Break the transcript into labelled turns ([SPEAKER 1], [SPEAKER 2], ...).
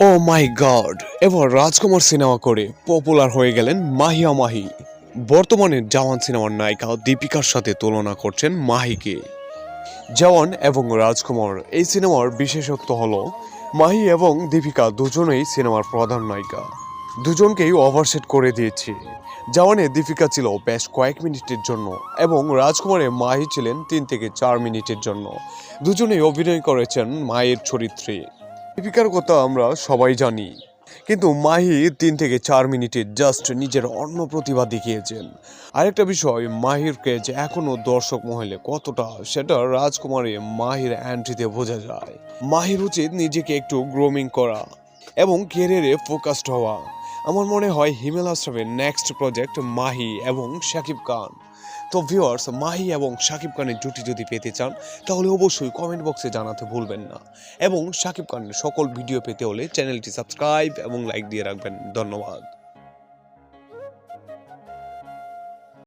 [SPEAKER 1] মাই god, এবার রাজকুমার cinema করে popular হয়ে গেলেন মাহিয়া মাহি। বর্তমানে জওয়ান সিনেমার নায়িকা দীপিকার সাথে তুলনা করছেন মাহিকে। জওয়ান এবং রাজকুমার এই সিনেমার বিশেষত্ব হল, মাহি এবং দীপিকা দুজনেই সিনেমার প্রধান নায়িকা। দুজনকেই ওভারসেট করে দিয়েছে। জওয়ানে দীপিকা ছিল বেশ কয়েক মিনিটের জন্য এবং রাজকুমারে মাহি ছিলেন তিন থেকে চার মিনিটের জন্য। দুজনেই অভিনয় করেছেন মায়ের চরিত্রে। দীপিকার কথা আমরা সবাই জানি। কিন্তু মাহি তিন থেকে চার মিনিটে জাস্ট নিজের অন্য প্রতিভা দেখিয়েছেন। আরেকটা বিষয়, মাহিরকে যে এখনও দর্শক মহলে কতটা, সেটা রাজকুমারী মাহির অ্যান্ট্রিতে বোঝা যায়। মাহির উচিত নিজেকে একটু গ্রোমিং করা এবং কেরিয়ারে ফোকাসড হওয়া। আমার মনে হয় হিমেল আশরাফের নেক্সট প্রজেক্ট মাহি এবং শাকিব খান। তো ভিউয়ার্স মাহি এবং শাকিব খানের জুটি যদি পেতে চান, তাহলে অবশ্যই কমেন্ট বক্সে জানাতে ভুলবেন না। এবং শাকিব খানের সকল ভিডিও পেতে হলে চ্যানেলটি সাবস্ক্রাইব এবং লাইক দিয়ে রাখবেন। ধন্যবাদ।